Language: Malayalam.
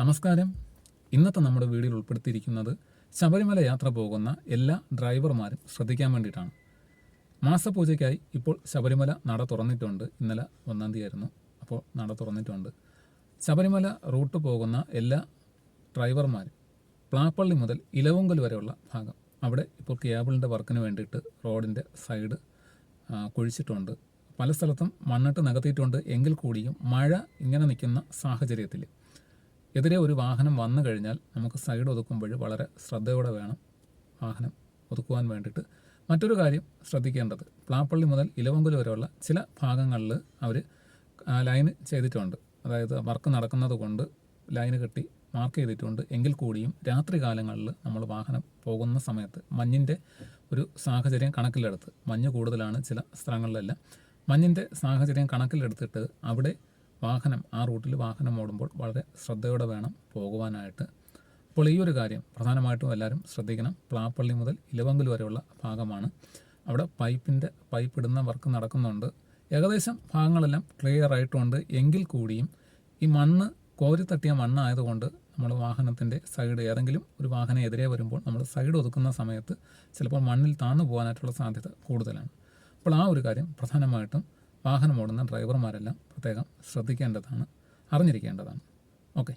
നമസ്കാരം. ഇന്നത്തെ നമ്മുടെ വീഡിയോയിൽ ഉൾപ്പെടുത്തിയിരിക്കുന്നത് ശബരിമല യാത്ര പോകുന്ന എല്ലാ ഡ്രൈവർമാരും ശ്രദ്ധിക്കാൻ വേണ്ടിയിട്ടാണ്. മാസപൂജയ്ക്കായി ഇപ്പോൾ ശബരിമല നട തുറന്നിട്ടുണ്ട്. ഇന്നലെ ഒന്നാം തീയതി ആയിരുന്നു അപ്പോൾ നട തുറന്നിട്ടുണ്ട്. ശബരിമല റൂട്ട് പോകുന്ന എല്ലാ ഡ്രൈവർമാരും പ്ലാപ്പള്ളി മുതൽ ഇലവുങ്കൽ വരെയുള്ള ഭാഗം അവിടെ ഇപ്പോൾ കേബിളിന്റെ വർക്കിന് വേണ്ടിയിട്ട് റോഡിന്റെ സൈഡ് കുഴിച്ചിട്ടുണ്ട്. പല സ്ഥലത്തും മണ്ണിട്ട് നികത്തിയിട്ടുണ്ട്. എങ്കിൽ കൂടിയും മഴ ഇങ്ങനെ നിൽക്കുന്ന സാഹചര്യത്തിൽ എതിരെ ഒരു വാഹനം വന്നു കഴിഞ്ഞാൽ നമുക്ക് സൈഡ് ഒതുക്കുമ്പോൾ വളരെ ശ്രദ്ധയോടെ വേണം വാഹനം ഒതുക്കുവാൻ വേണ്ടിയിട്ട്. മറ്റൊരു കാര്യം ശ്രദ്ധിക്കേണ്ടത് പ്ലാപ്പള്ളി മുതൽ ഇലവങ്കുല വരെയുള്ള ചില ഭാഗങ്ങളിൽ അവർ ലൈൻ ചെയ്തിട്ടുണ്ട്. അതായത് വർക്ക് നടക്കുന്നത് കൊണ്ട് ലൈന് കെട്ടി മാർക്ക് ചെയ്തിട്ടുണ്ട്. എങ്കിൽ കൂടിയും രാത്രി കാലങ്ങളിൽ നമ്മൾ വാഹനം പോകുന്ന സമയത്ത് മഞ്ഞിന്റെ ഒരു സാഹചര്യം കണക്കിലെടുത്ത് മഞ്ഞ് കൂടുതലാണ് ചില സ്ഥലങ്ങളിലെല്ലാം. മഞ്ഞിന്റെ സാഹചര്യം കണക്കിലെടുത്തിട്ട് അവിടെ വാഹനം ആ റൂട്ടിൽ വാഹനം ഓടുമ്പോൾ വളരെ ശ്രദ്ധയോടെ വേണം പോകുവാനായിട്ട്. അപ്പോൾ ഈ ഒരു കാര്യം പ്രധാനമായിട്ടും എല്ലാവരും ശ്രദ്ധിക്കണം. പ്ലാപ്പള്ളി മുതൽ ഇലവങ്കൽ വരെയുള്ള ഭാഗമാണ്. അവിടെ പൈപ്പിന്റെ പൈപ്പ് ഇടുന്ന വർക്ക് നടക്കുന്നുണ്ട്. ഏകദേശം ഭാഗങ്ങളെല്ലാം ക്ലിയർ ആയിട്ടുണ്ട്. എങ്കിൽ കൂടിയും ഈ മണ്ണ് കോരിത്തട്ടിയ മണ്ണായതുകൊണ്ട് നമ്മൾ വാഹനത്തിന്റെ സൈഡ് ഏതെങ്കിലും ഒരു വാഹനം എതിരെ വരുമ്പോൾ നമ്മൾ സൈഡ് ഒതുക്കുന്ന സമയത്ത് ചിലപ്പോൾ മണ്ണിൽ താന്നു പോകാനായിട്ടുള്ള സാധ്യത കൂടുതലാണ്. അപ്പോൾ ആ ഒരു കാര്യം പ്രധാനമായിട്ടും വാഹനം ഓടുന്ന ഡ്രൈവർമാരെല്ലാം പ്രത്യേകം ശ്രദ്ധിക്കേണ്ടതാണ് അറിഞ്ഞിരിക്കേണ്ടതാണ്. ഓക്കെ.